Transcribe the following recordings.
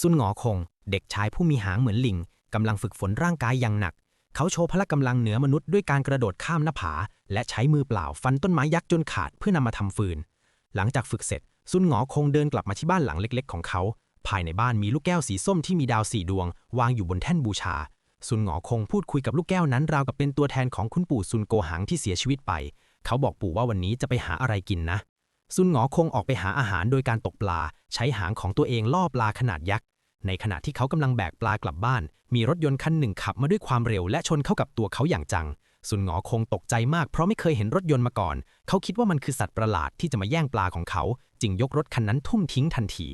ซุนหงอคง เด็กชายผู้มีหางเหมือนลิงกำลังฝึกฝนร่างกายอย่างหนัก เขาโชว์พละกำลังเหนือมนุษย์ด้วยการกระโดดข้ามหน้าผา และใช้มือเปล่าฟันต้นไม้ยักษ์จนขาดเพื่อนำมาทำฟืน หลังจากฝึกเสร็จ ซุนหงอคงเดินกลับมาที่บ้านหลังเล็ก ๆ ของเขา ภายในบ้านมีลูกแก้วสีส้มที่มีดาวสี่ดวง วางอยู่บนแท่นบูชา ซุนหงอคงพูดคุยกับลูกแก้วนั้นราวกับเป็นตัวแทนของคุณปู่ซุนโกหังที่เสียชีวิตไป เขาบอกปู่ว่าวันนี้จะไปหาอะไรกินนะ ซุนหงอคงออกไปหาอาหารโดยการตกปลา ใช้หางของตัวเองล่อปลาขนาดยักษ์ ในขณะที่เขากำลังแบกปลากลับบ้าน มีรถยนต์คันหนึ่งขับมาด้วยความเร็วและชนเข้ากับตัวเขาอย่างจัง ซุนหงอคงตกใจมากเพราะไม่เคยเห็นรถยนต์มาก่อน เขาคิดว่ามันคือสัตว์ประหลาดที่จะมาแย่งปลาของเขา จึงยกรถคันนั้นทุ่มทิ้งทันที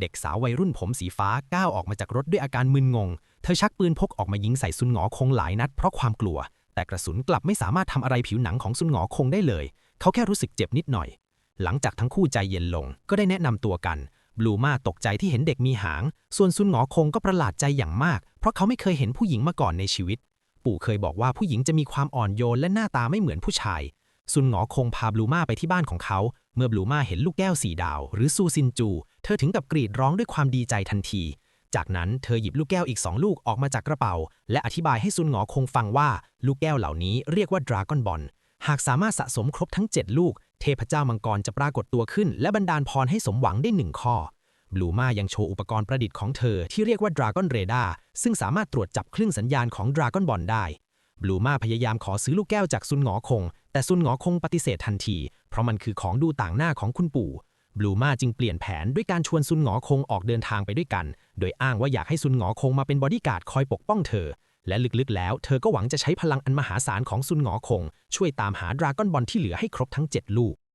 เด็กสาววัยรุ่นผมสีฟ้าก้าวออกมาจากรถด้วยอาการมึนงง เธอชักปืนพกออกมายิงใส่ซุนหงอคงหลายนัดเพราะความกลัว แต่กระสุนกลับไม่สามารถทำอะไรผิวหนังของซุนหงอคงได้เลย เขาแค่รู้สึกเจ็บนิดหน่อย หลังจากทั้งคู่ใจเย็นลงก็ได้แนะนำตัวกัน บลูมาตกใจที่เห็นเด็กมีหาง ส่วนซุนหงอคงก็ประหลาดใจอย่างมาก เพราะเขาไม่เคยเห็นผู้หญิงมาก่อนในชีวิต ปู่เคยบอกว่าผู้หญิงจะมีความอ่อนโยนและหน้าตาไม่เหมือนผู้ชาย ซุนหงอคงพาบลูมาไปที่บ้านของเขา เมื่อบลูมาเห็นลูกแก้วสีดาว หรือซูซินจู เธอถึงกับกรีดร้องด้วยความดีใจทันที จากนั้นเธอหยิบลูกแก้วอีกสองลูกออกมาจากกระเป๋า และอธิบายให้ซุนหงอคงฟังว่าลูกแก้วเหล่านี้เรียกว่าดราก้อนบอล หากสามารถสะสมครบทั้ง 7 ลูก เทพเจ้ามังกรจะปรากฏตัวขึ้น และบันดาลพรให้สมหวังได้หนึ่งข้อบลูมายังโชว์อุปกรณ์ประดิษฐ์ของเธอที่เรียกว่า Dragon Radar ซึ่งสามารถตรวจจับคลื่นสัญญาณของ Dragon Ball ได้บลูมาพยายามขอซื้อลูกแก้วจากซุนหงอคง แต่ซุนหงอคงปฏิเสธทันที เพราะมันคือของดูต่างหน้าของคุณปู่บลูมาจึงเปลี่ยนแผนด้วยการชวนซุนหงอคงออกเดินทางไปด้วยกัน โดยอ้างว่าอยากให้ซุนหงอคงมาเป็นบอดี้การ์ดคอยปกป้องเธอ และลึกๆแล้วเธอก็หวังจะใช้พลังอันมหาศาลของซุนหงอคง ช่วยตามหาดราก้อนบอลที่เหลือให้ครบทั้ง 7 ลูก